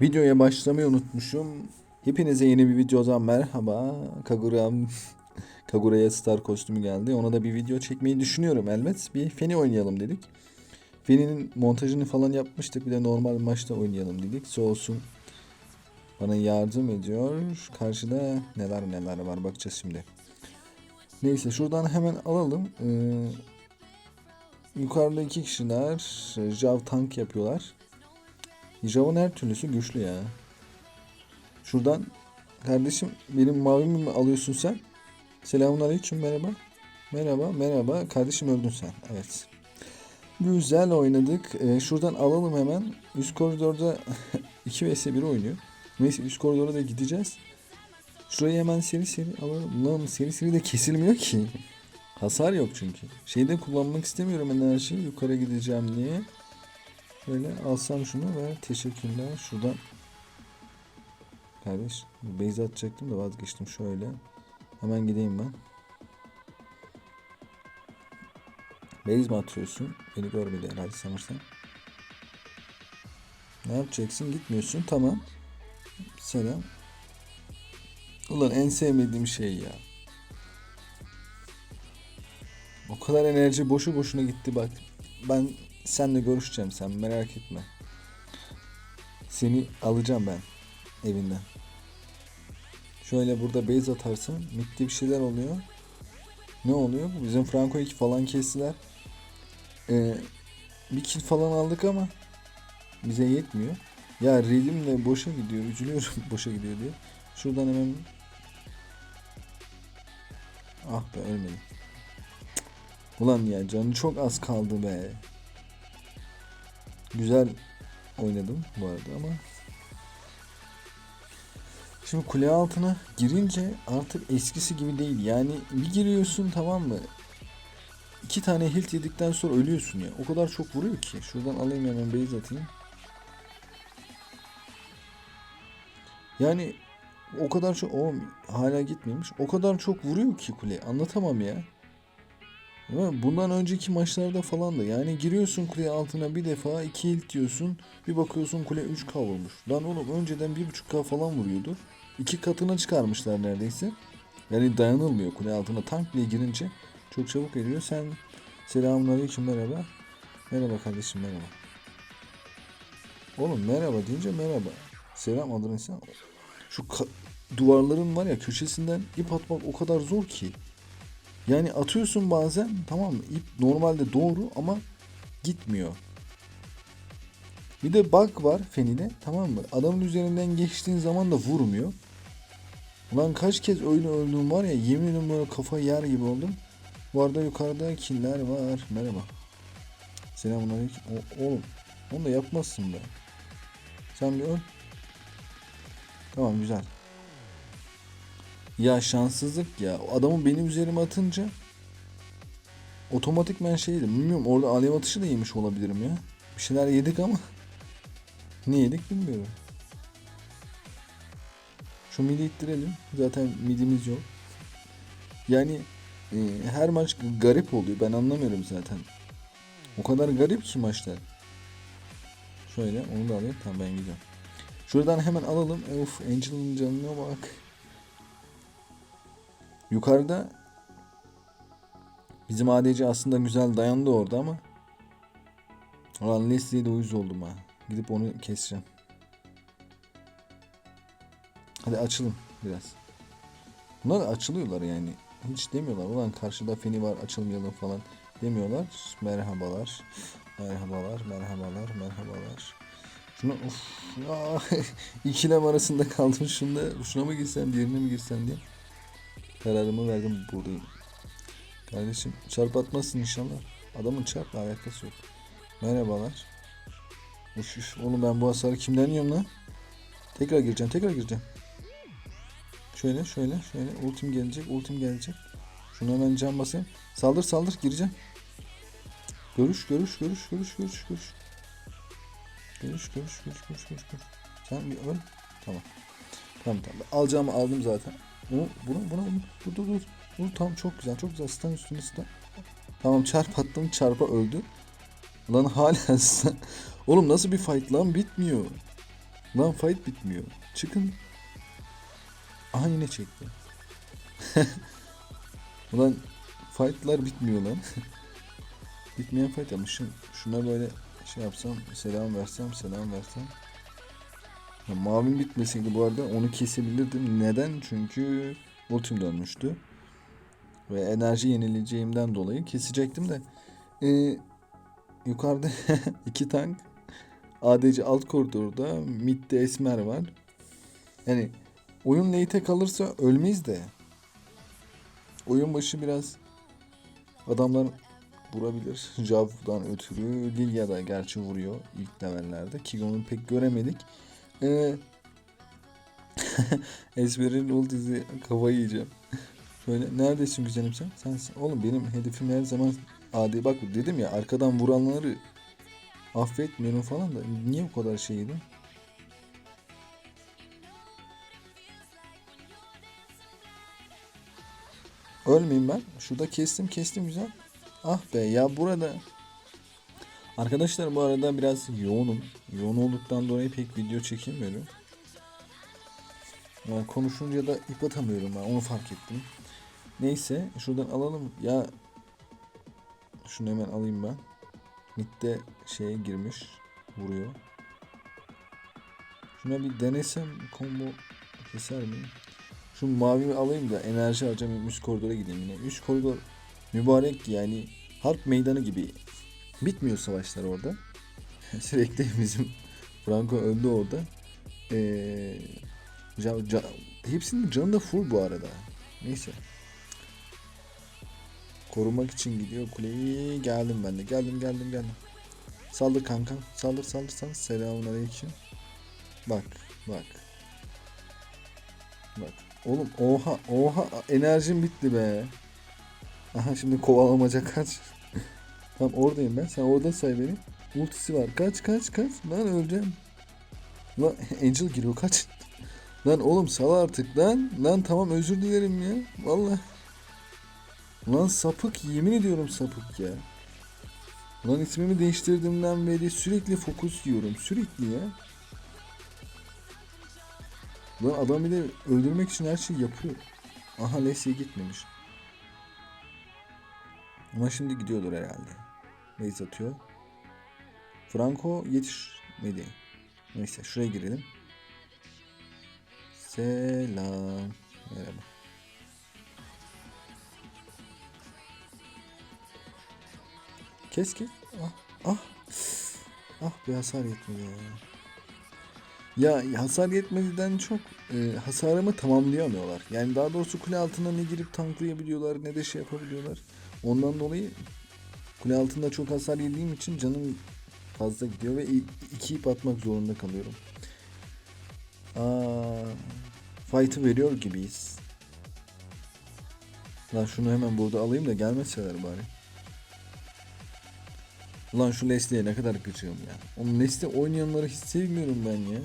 Videoya başlamayı unutmuşum. Hepinize yeni bir videodan merhaba. Kagura Kagura'ya star kostümü geldi. Ona da bir video çekmeyi düşünüyorum elbet. Bir Feni oynayalım dedik. Feni'nin montajını falan yapmıştık. Bir de normal maçta oynayalım dedik. Sağ olsun bana yardım ediyor. Karşıda neler neler var bakacağız şimdi. Neyse şuradan hemen alalım. Ee, yukarıda iki kişiler Jav tank yapıyorlar. Jav'ın her türlüsü güçlü ya. Şuradan kardeşim benim mavimi mi alıyorsun sen? Selamun aleyküm merhaba. Merhaba merhaba kardeşim öldün sen. Evet. Güzel oynadık. Ee, şuradan alalım hemen. Üst koridorda 2 vs 1 oynuyor. Neyse üst koridora da gideceğiz. Şurayı hemen seri seri alalım. Lan seri seri de kesilmiyor ki. Hasar yok çünkü. Şeyde kullanmak istemiyorum enerjiyi yukarı gideceğim diye. Böyle alsam şunu ve teşekkürler. Şuradan Kardeş base atacaktım da vazgeçtim şöyle. Hemen gideyim ben. Base mi atıyorsun? Beni görmedi herhalde sanırsam. Ne yapacaksın? Gitmiyorsun. Tamam. Selam. Ulan en sevmediğim şey ya. O kadar enerji boşu boşuna gitti bak. Ben senle görüşeceğim sen merak etme. Seni alacağım ben evinden. Şöyle burada base atarsam midde bir şeyler oluyor. Ne oluyor? Bizim Franco 2 falan kestiler. Ee, bir kill falan aldık ama bize yetmiyor. Ya redim de boşa gidiyor. Üzülüyorum boşa gidiyor diye. Şuradan hemen Ah be ölmedim. Ulan ya canı çok az kaldı be. Güzel oynadım bu arada ama Şimdi kule altına girince artık eskisi gibi değil. Yani bir giriyorsun tamam mı? İki tane hilt yedikten sonra ölüyorsun ya. O kadar çok vuruyor ki. Şuradan alayım hemen base atayım. Yani o kadar çok o hala gitmemiş. O kadar çok vuruyor ki kule. Anlatamam ya. Bundan önceki maçlarda falan da yani giriyorsun kule altına bir defa iki hilt diyorsun. Bir bakıyorsun kule 3k vurmuş. Lan oğlum önceden 1.5k falan vuruyordu. İki katına çıkarmışlar neredeyse. Yani dayanılmıyor kule altına tank bile girince çok çabuk eriyor. Sen selamünaleyküm merhaba. Merhaba kardeşim merhaba. Oğlum merhaba deyince merhaba. Selam adını sen. Şu duvarların var ya köşesinden ip atmak o kadar zor ki. Yani atıyorsun bazen tamam mı? İp normalde doğru ama gitmiyor. Bir de bug var fenide tamam mı? Adamın üzerinden geçtiğin zaman da vurmuyor. Ulan kaç kez öyle öldüm var ya yemin ederim böyle kafa yer gibi oldum. Bu arada yukarıda killer var. Merhaba. Selamünaleyküm. O, oğlum onu da yapmazsın be. Sen bir öl. Tamam güzel. Ya şanssızlık ya. Adamı benim üzerime atınca otomatikmen şeydi. Bilmiyorum orada alev atışı da yemiş olabilirim ya. Bir şeyler yedik ama ne yedik bilmiyorum. Şu midi ittirelim. Zaten midimiz yok. Yani e, her maç garip oluyor. Ben anlamıyorum zaten. O kadar garip ki maçlar. Şöyle onu da alayım. Tamam ben gidiyorum. Şuradan hemen alalım. Of Angel'ın canına bak. Yukarıda bizim ADC aslında güzel dayandı orada ama Ulan Leslie'ye de uyuz oldum ha. Gidip onu keseceğim. Hadi açılın biraz. Bunlar açılıyorlar yani. Hiç demiyorlar. Ulan karşıda feni var açılmayalım falan demiyorlar. Merhabalar. Merhabalar, merhabalar, merhabalar. Şuna of ya, ikilem arasında kaldım. Şunda şuna mı girsem, diğerine mi girsem diye. Kararımı verdim buradayım. Kardeşim çarp atmazsın inşallah. Adamın çarpla alakası yok. Merhabalar. Üf, üf, oğlum ben bu hasarı kimden yiyorum lan? Tekrar gireceğim, tekrar gireceğim. Şöyle, şöyle, şöyle. Ultim gelecek, ultim gelecek. Şunu hemen can basayım. Saldır, saldır, gireceğim. Görüş, görüş, görüş, görüş, görüş, görüş. Görüş, görüş, görüş, görüş, görüş, görüş. Sen bir öl. Tamam. Tamam, tamam. Alacağımı aldım zaten. Bunu, bunu, bunu, dur, dur, dur. Dur, tamam, çok güzel, çok güzel. Stun üstüne stun. Tamam çarp attım çarpa öldü. Lan hala sen- Oğlum nasıl bir fight lan bitmiyor. Lan fight bitmiyor. Çıkın. Aha yine çekti. Ulan fightlar bitmiyor lan. Bitmeyen fight yapmışım. Şuna böyle şey yapsam, selam versem, selam versem. Ya, mavim bitmeseydi bu arada onu kesebilirdim. Neden? Çünkü ultim dönmüştü. Ve enerji yenileyeceğimden dolayı kesecektim de. Ee, yukarıda iki tank. ADC alt koridorda. Mid'de Esmer var. Yani oyun late'e kalırsa ölmeyiz de. Oyun başı biraz adamlar vurabilir. Jav'dan ötürü. Lilia da gerçi vuruyor ilk levellerde. Kigon'u pek göremedik. Ee, Esmer'in ultisi kafayı yiyeceğim. Şöyle neredesin güzelim sen? Sensin. Oğlum benim hedefim her zaman adi bak dedim ya arkadan vuranları affetmiyorum falan da niye bu kadar şey yedim? Ölmeyeyim ben. Şurada kestim kestim güzel. Ah be ya burada. Arkadaşlar bu arada biraz yoğunum. Yoğun olduktan dolayı pek video çekemiyorum. Yani konuşunca da ip atamıyorum ben onu fark ettim. Neyse şuradan alalım. Ya şunu hemen alayım ben. Mid'de şeye girmiş. Vuruyor. Şuna bir denesem combo keser miyim? Şu mavimi alayım da enerji harcamayayım üst koridora gideyim yine. Üst koridor mübarek yani harp meydanı gibi. Bitmiyor savaşlar orada. Sürekli bizim Franco öldü orada. Ee, ca, ca, hepsinin canı da full bu arada. Neyse. Korumak için gidiyor kuleyi. Geldim ben de. Geldim geldim geldim. Saldır kanka. Saldır saldır saldır. Selamun aleyküm. Bak bak. Bak. Oğlum oha oha enerjim bitti be. Aha şimdi kovalamaca kaç. Tam oradayım ben. Sen orada say beni. Ultisi var. Kaç kaç kaç. Lan öleceğim. Lan Angel giriyor kaç. Lan oğlum sal artık lan. Lan tamam özür dilerim ya. Vallahi. Lan sapık yemin ediyorum sapık ya. Lan ismimi değiştirdiğimden beri sürekli fokus yiyorum. Sürekli ya. Lan adam bir de öldürmek için her şeyi yapıyor. Aha Leslie gitmemiş. Ama şimdi gidiyordur herhalde. Base atıyor. Franco yetişmedi. Neyse şuraya girelim. Selam. Merhaba. Kes. Ah ah. Ah bir hasar yetmedi ya. Ya hasar yetmediden çok e, hasarımı tamamlayamıyorlar. Yani daha doğrusu kule altına ne girip tanklayabiliyorlar ne de şey yapabiliyorlar. Ondan dolayı kule altında çok hasar yediğim için canım fazla gidiyor ve iki ip atmak zorunda kalıyorum. Aa, fight'ı veriyor gibiyiz. Lan şunu hemen burada alayım da gelmeseler bari. Ulan şu Leslie'ye ne kadar gıcığım ya. Oğlum Leslie oynayanları hiç sevmiyorum ben ya.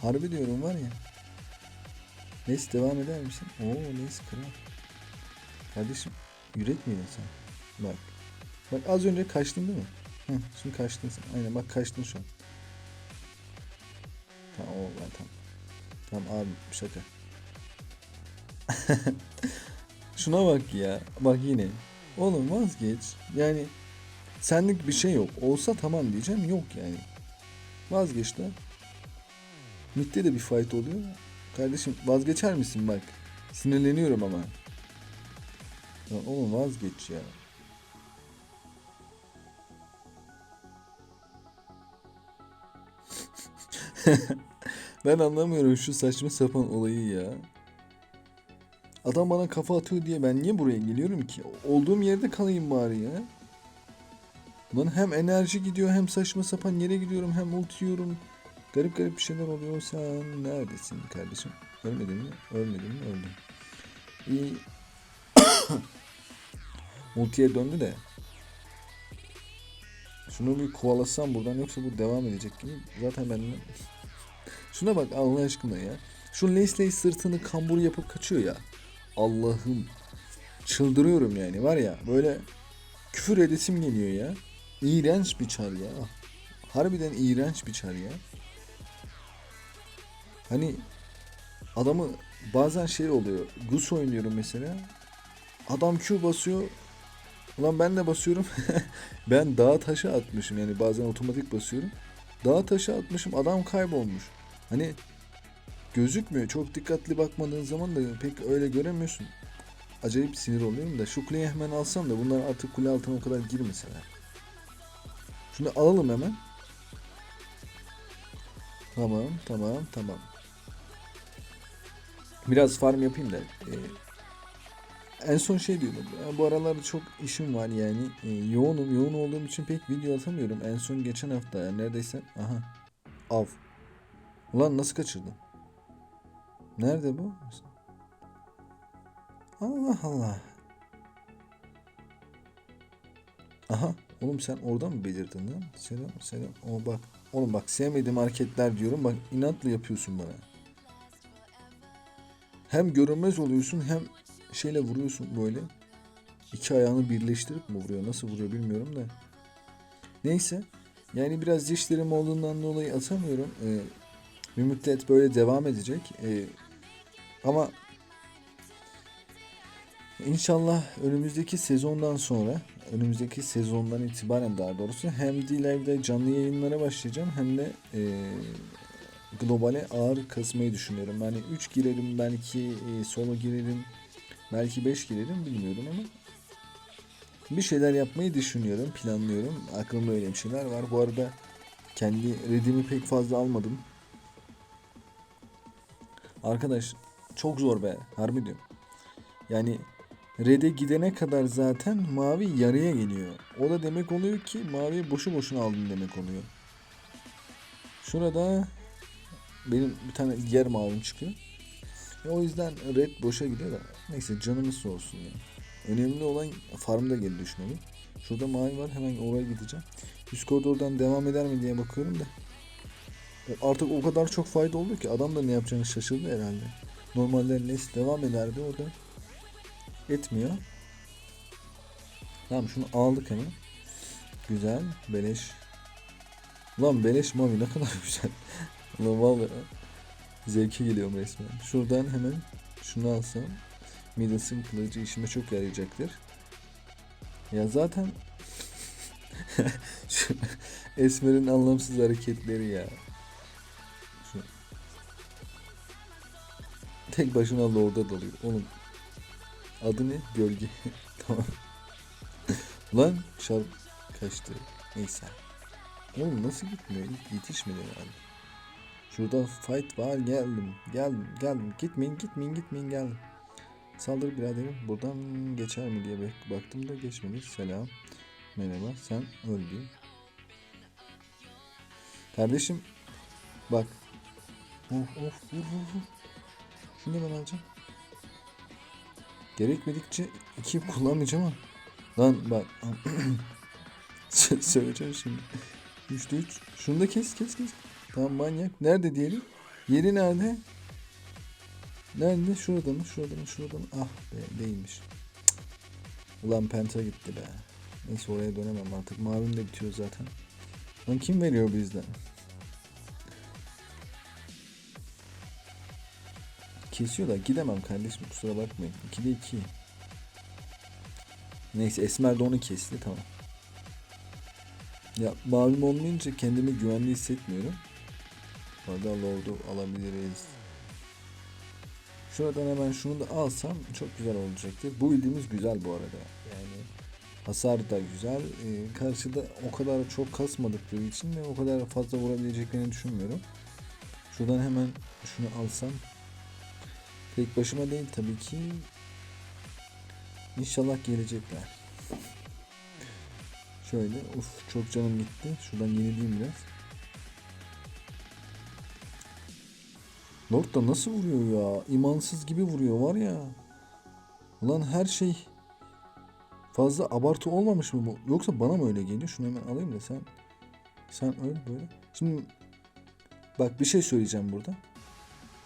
Harbi diyorum var ya. Leslie devam eder misin? Oo Leslie kral. Kardeşim üretmiyor sen. Bak. Bak az önce kaçtın değil mi? Hı, şimdi kaçtın sen. Aynen bak kaçtın şu an. Tamam o ben tamam. Tamam abi şaka. Şuna bak ya. Bak yine. Oğlum vazgeç. Yani senlik bir şey yok. Olsa tamam diyeceğim. Yok yani. Vazgeç de. Mid'de de bir fight oluyor. Kardeşim vazgeçer misin bak. Sinirleniyorum ama. Ya oğlum vazgeç ya. ben anlamıyorum şu saçma sapan olayı ya. Adam bana kafa atıyor diye ben niye buraya geliyorum ki? Olduğum yerde kalayım bari ya. Lan hem enerji gidiyor hem saçma sapan yere gidiyorum hem yiyorum. Garip garip bir şeyler oluyor. Sen neredesin kardeşim? Ölmedin mi? Ölmedin mi? Öldüm. İyi. Ultiye döndü de. Şunu bir kovalasam buradan yoksa bu devam edecek gibi. Zaten ben Şuna bak Allah aşkına ya. Şu Leslie sırtını kambur yapıp kaçıyor ya. Allah'ım. Çıldırıyorum yani var ya böyle küfür edesim geliyor ya. İğrenç bir çar ya. Harbiden iğrenç bir çar ya. Hani adamı bazen şey oluyor. Gus oynuyorum mesela. Adam Q basıyor. Ulan ben de basıyorum. ben dağa taşı atmışım yani bazen otomatik basıyorum. Dağa taşı atmışım adam kaybolmuş. Hani gözükmüyor. Çok dikkatli bakmadığın zaman da pek öyle göremiyorsun. Acayip sinir oluyorum da şu kuleyi hemen alsam da bunlar artık kule altına o kadar girmeseler. Şunu alalım hemen. Tamam tamam tamam. Biraz farm yapayım da. e, en son şey diyordum. Bu aralar çok işim var yani. E, yoğunum. Yoğun olduğum için pek video atamıyorum. En son geçen hafta yani neredeyse. Aha. Av. Ulan nasıl kaçırdım? Nerede bu? Allah Allah. Aha. Oğlum sen oradan mı belirdin lan? Selam selam. O bak. Oğlum bak sevmediğim hareketler diyorum. Bak inatla yapıyorsun bana. Hem görünmez oluyorsun hem şeyle vuruyorsun böyle. İki ayağını birleştirip mi vuruyor? Nasıl vuruyor bilmiyorum da. Neyse. Yani biraz dişlerim olduğundan dolayı atamıyorum. Ee, bir müddet böyle devam edecek. Ee, ama İnşallah önümüzdeki sezondan sonra, önümüzdeki sezondan itibaren daha doğrusu hem D-Live'de canlı yayınlara başlayacağım hem de eee globale ağır kasmayı düşünüyorum. Yani 3 girerim belki e, solo girerim belki 5 girerim bilmiyorum ama bir şeyler yapmayı düşünüyorum, planlıyorum. Aklımda öyle bir şeyler var. Bu arada kendi redimi pek fazla almadım. Arkadaş çok zor be, harbi diyorum. Yani Red'e gidene kadar zaten mavi yarıya geliyor. O da demek oluyor ki mavi boşu boşuna aldın demek oluyor. Şurada benim bir tane diğer mavim çıkıyor. E, o yüzden red boşa gidiyor. Neyse canımız sağ olsun ya. Önemli olan farmda geri düşmeli. Şurada mavi var hemen oraya gideceğim. Üst koridordan devam eder mi diye bakıyorum da. O Artık o kadar çok fayda oldu ki adam da ne yapacağını şaşırdı herhalde. Normalde Nes devam ederdi o da etmiyor. Tamam şunu aldık hemen. Güzel. Beleş. Lan beleş mavi ne kadar güzel. Lan vallahi zevke geliyorum resmen. Şuradan hemen şunu alsam Midas'ın kılıcı işime çok yarayacaktır. Ya zaten Esmer'in anlamsız hareketleri ya. Şu tek başına lorda dalıyor. Oğlum adı ne? Gölge. tamam. Lan şar kaçtı. Neyse. Oğlum nasıl gitmiyor? Yetişmedi herhalde. Şurada fight var geldim. Geldim geldim. Gitmeyin gitmeyin gitmeyin geldim. Saldır biraderim. Buradan geçer mi diye bak- baktım da geçmedi. Selam. Merhaba. Sen öldün. Kardeşim bak. Of of vur vur vur. Şunu ben alacağım. Gerekmedikçe iki kullanmayacağım ama. Lan bak. Sö- Söyleyeceğim şimdi. 3'te 3. Şunu da kes kes kes. Tamam manyak. Nerede diyelim? Yeri nerede? Nerede? Şurada mı? Şurada mı? Şurada mı? Ah be değilmiş. Cık. Ulan penta gitti be. Neyse oraya dönemem artık. Mavim de bitiyor zaten. Lan kim veriyor bizden? Kesiyor da gidemem kardeşim kusura bakmayın. 2'de 2. Neyse Esmer de onu kesti tamam. Ya mavim olmayınca kendimi güvenli hissetmiyorum. Orada Lord'u alabiliriz. Şuradan hemen şunu da alsam çok güzel olacaktır. Bu bildiğimiz güzel bu arada. Yani hasar da güzel. Ee, karşıda o kadar çok kasmadıkları için de o kadar fazla vurabileceklerini düşünmüyorum. Şuradan hemen şunu alsam. Tek başıma değil tabii ki. İnşallah gelecekler. Şöyle uf çok canım gitti. Şuradan yenileyim biraz. Lord da nasıl vuruyor ya? İmansız gibi vuruyor var ya. Ulan her şey fazla abartı olmamış mı bu? Yoksa bana mı öyle geliyor? Şunu hemen alayım da sen sen öl böyle. Şimdi bak bir şey söyleyeceğim burada.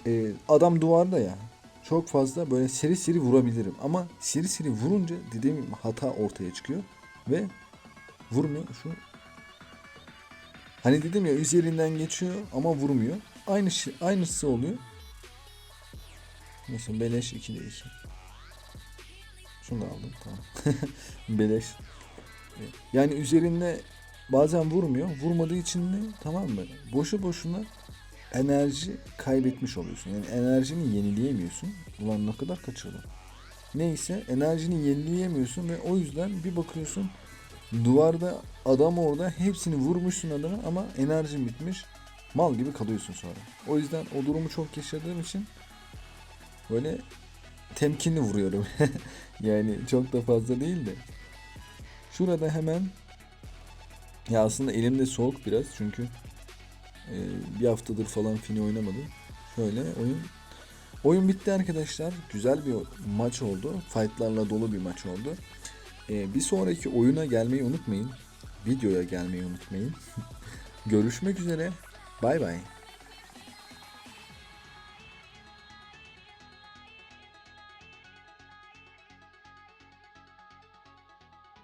Ee, adam duvarda ya. Çok fazla böyle seri seri vurabilirim. Ama seri seri vurunca dediğim gibi hata ortaya çıkıyor. Ve vurmuyor. Şu Hani dedim ya üzerinden geçiyor ama vurmuyor. Aynı şey, aynısı oluyor. Neyse beleş 2'de 2. Şunu da aldım tamam. beleş. Yani üzerinde bazen vurmuyor. Vurmadığı için de tamam mı? Boşu boşuna enerji kaybetmiş oluyorsun. Yani enerjini yenileyemiyorsun. Ulan ne kadar kaçırdım. Neyse enerjini yenileyemiyorsun ve o yüzden bir bakıyorsun duvarda adam orada hepsini vurmuşsun adama ama enerjin bitmiş. Mal gibi kalıyorsun sonra. O yüzden o durumu çok yaşadığım için böyle temkinli vuruyorum. yani çok da fazla değil de. Şurada hemen ya aslında elimde soğuk biraz çünkü e, bir haftadır falan fini oynamadım. Şöyle oyun oyun bitti arkadaşlar. Güzel bir maç oldu. Fightlarla dolu bir maç oldu. E, bir sonraki oyuna gelmeyi unutmayın. Videoya gelmeyi unutmayın. Görüşmek üzere. Bay bay.